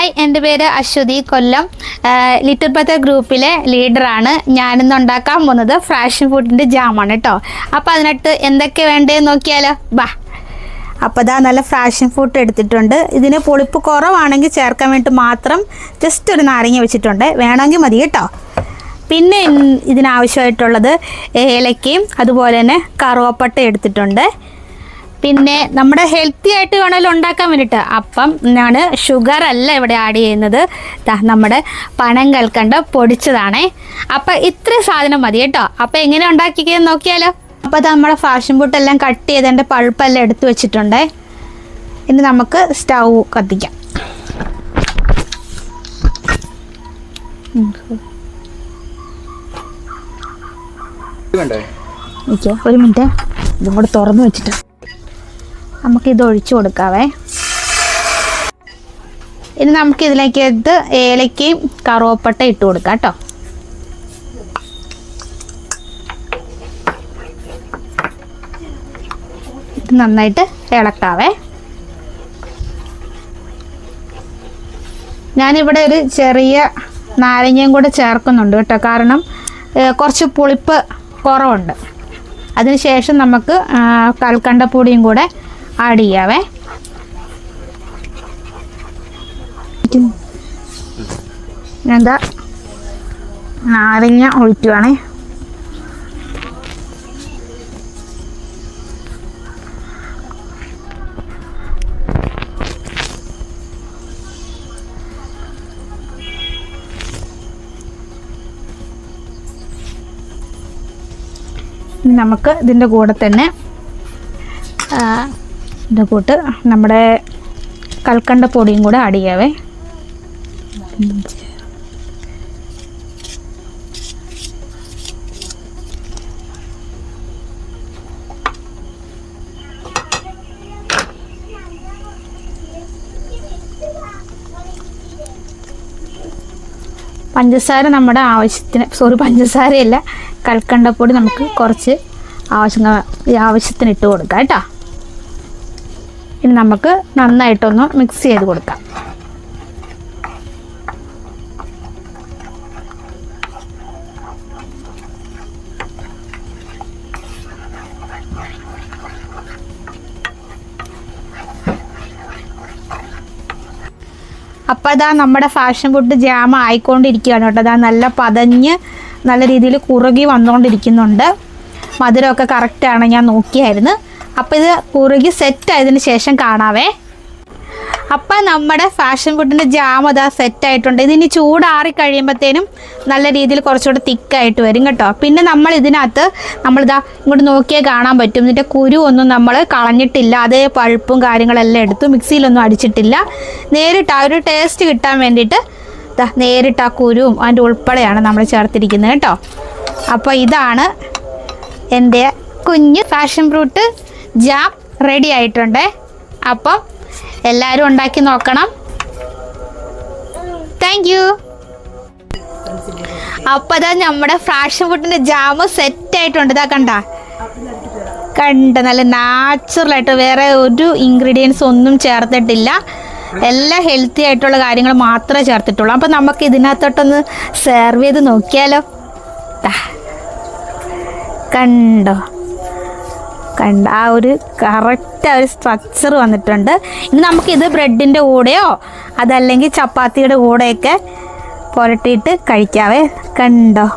Hi എന്റെ പേര് അശ്വതി കൊല്ലം. Little പത്ത ഗ്രൂപ്പിലെ ലീഡറാണ് ഞാനിന്ന് ഉണ്ടാക്കാൻ പോകുന്നത് ഫ്രാഷൻ ഫുഡിന്റെ ജാമാണ് കേട്ടോ അപ്പോൾ അതിനകത്ത് എന്തൊക്കെ വേണ്ടതെന്ന് നോക്കിയാലോ? ബാ. അപ്പോൾ ഇതാ നല്ല ഫ്രാഷൻ ഫുഡ് എടുത്തിട്ടുണ്ട്. ഇതിന് പൊളിപ്പ് കുറവാണെങ്കിൽ ചേർക്കാൻ വേണ്ടി മാത്രം ജസ്റ്റ് ഒരു നാരങ്ങ വെച്ചിട്ടുണ്ട്. വേണമെങ്കിൽ മതി കേട്ടോ. പിന്നെ ഇതിനാവശ്യമായിട്ടുള്ളത് ഏലക്കയും അതുപോലെ തന്നെ കറുവപ്പട്ട എടുത്തിട്ടുണ്ട്. പിന്നെ നമ്മുടെ ഹെൽത്തി ആയിട്ട് വേണമല്ലോ ഉണ്ടാക്കാൻ വേണ്ടിയിട്ട് അപ്പം ഞാൻ ഷുഗർ അല്ല ഇവിടെ ആഡ് ചെയ്യുന്നത്. നമ്മുടെ പണം കൽക്കണ്ട പൊടിച്ചതാണേ. അപ്പം ഇത്രയും സാധനം മതി കേട്ടോ. അപ്പം എങ്ങനെ ഉണ്ടാക്കിയെന്ന് നോക്കിയാലോ. അപ്പോൾ നമ്മുടെ ഫാഷൻ ബൂട്ടെല്ലാം കട്ട് ചെയ്ത് എന്റെ പഴുപ്പെല്ലാം എടുത്തു വെച്ചിട്ടുണ്ടേ. ഇനി നമുക്ക് സ്റ്റൗ കത്തിക്കാം. ഒരു മിനിറ്റ്. ഇതും കൂടെ തുറന്നു വെച്ചിട്ട്. നമുക്ക് ഇത് ഒഴിച്ചു കൊടുക്കാവേ. ഇനി നമുക്ക് ഇതിലേക്ക് ഇത് ഏലക്കയും കറുവപ്പട്ട ഇട്ട് കൊടുക്കാം കേട്ടോ. ഇത് നന്നായിട്ട് ഇളക്കാവേ. ഞാനിവിടെ ഒരു ചെറിയ നാരങ്ങയും കൂടെ ചേർക്കുന്നുണ്ട് കേട്ടോ. കാരണം കുറച്ച് പുളിപ്പ് കുറവുണ്ട്. അതിനുശേഷം നമുക്ക് കൽക്കണ്ടപ്പൊടിയും കൂടെ ആഡ് ചെയ്യാവേ. എന്താ നാരങ്ങ ഒഴിക്കുവാണേ. നമുക്ക് ഇതിന്റെ കൂടെ തന്നെ ഇതിന്റെ കൂട്ട്. നമ്മുടെ കൽക്കണ്ട പൊടിയും കൂടെ ആഡ് ചെയ്യാവേ. പഞ്ചസാര നമ്മുടെ ആവശ്യത്തിന് സോറി പഞ്ചസാരയല്ല കൽക്കണ്ടപ്പൊടി നമുക്ക് കുറച്ച് ആവശ്യം ആവശ്യത്തിന് ഇട്ട് കൊടുക്കാം കേട്ടോ. ഇനി നമുക്ക് നന്നായിട്ടൊന്ന് മിക്സ് ചെയ്ത് കൊടുക്കാം. അപ്പോൾ അതാ നമ്മുടെ ഫാഷൻ ഫുഡ് ജാം ആയിക്കൊണ്ടിരിക്കുകയാണ് കേട്ടോ. അതാ നല്ല പതഞ്ഞ് നല്ല രീതിയിൽ കുറുകി വന്നുകൊണ്ടിരിക്കുന്നുണ്ട് മധുരമൊക്കെ കറക്റ്റാണ് ഞാൻ നോക്കിയായിരുന്നു. അപ്പോൾ ഇത് കുറുകി സെറ്റ് ആയതിന് ശേഷം കാണാവേ. അപ്പം നമ്മുടെ ഫാഷൻ ഫുഡിന്റെ ജാം അതാ സെറ്റായിട്ടുണ്ട് ഇതിനി ചൂടാറി കഴിയുമ്പോഴത്തേനും നല്ല രീതിയിൽ കുറച്ചുകൂടെ തിക്കായിട്ട് വരും കേട്ടോ. പിന്നെ നമ്മൾ ഇതിനകത്ത് നമ്മളിതാ ഇങ്ങോട്ട് നോക്കിയാൽ കാണാൻ പറ്റും. ഇതിന്റെ കുരു ഒന്നും നമ്മൾ കളഞ്ഞിട്ടില്ല. അതേ പഴുപ്പും കാര്യങ്ങളെല്ലാം എടുത്തു മിക്സിയിലൊന്നും അടിച്ചിട്ടില്ല. നേരിട്ട് ആ ഒരു ടേസ്റ്റ് കിട്ടാൻ വേണ്ടിയിട്ട് നേരിട്ട് ആ കുരുവും അതിന്റെ ഉൾപ്പെടെയാണ് നമ്മൾ ചേർത്തിരിക്കുന്നത് കേട്ടോ. അപ്പോൾ ഇതാണ് എന്റെ കുഞ്ഞ് ഫാഷൻ ഫ്രൂട്ട് ജാം റെഡി ആയിട്ടുണ്ട്. അപ്പം എല്ലാവരും ഉണ്ടാക്കി നോക്കണം. താങ്ക് യു അപ്പോൾ അതാ നമ്മുടെ ഫ്രാഷൻ ഫുഡിന്റെ ജാമ് സെറ്റ് ആയിട്ടുണ്ട്. ഇതാ കണ്ട? കണ്ട നല്ല നാച്ചുറൽ ആയിട്ട് വേറെ ഒരു ഇൻഗ്രീഡിയൻസ് ഒന്നും ചേർത്തിട്ടില്ല. എല്ലാ ഹെൽത്തി ആയിട്ടുള്ള കാര്യങ്ങൾ മാത്രമേ ചേർത്തിട്ടുള്ളൂ. അപ്പോൾ നമുക്ക് ഇതിനകത്തോട്ടൊന്ന് സെർവ് ചെയ്ത് നോക്കിയാലോ. കണ്ടോ? കണ്ട ആ ഒരു കറക്റ്റ് ആ ഒരു സ്ട്രക്ചർ വന്നിട്ടുണ്ട്. ഇനി നമുക്കിത് ബ്രെഡിന്റെ കൂടെയോ അതല്ലെങ്കിൽ ചപ്പാത്തിയുടെ കൂടെയൊക്കെ പുരട്ടിയിട്ട് കഴിക്കാവേ. കണ്ടോ?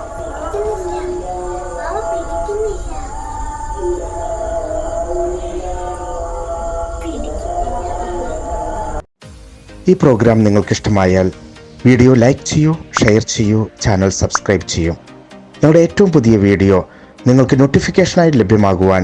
ഈ പ്രോഗ്രാം നിങ്ങൾക്ക് ഇഷ്ടമായാൽ വീഡിയോ ലൈക്ക് ചെയ്യൂ ഷെയർ ചെയ്യൂ ചാനൽ സബ്സ്ക്രൈബ് ചെയ്യൂ. ഞങ്ങളുടെ ഏറ്റവും പുതിയ വീഡിയോ നിങ്ങൾക്ക് നോട്ടിഫിക്കേഷനായി ലഭ്യമാകുവാൻ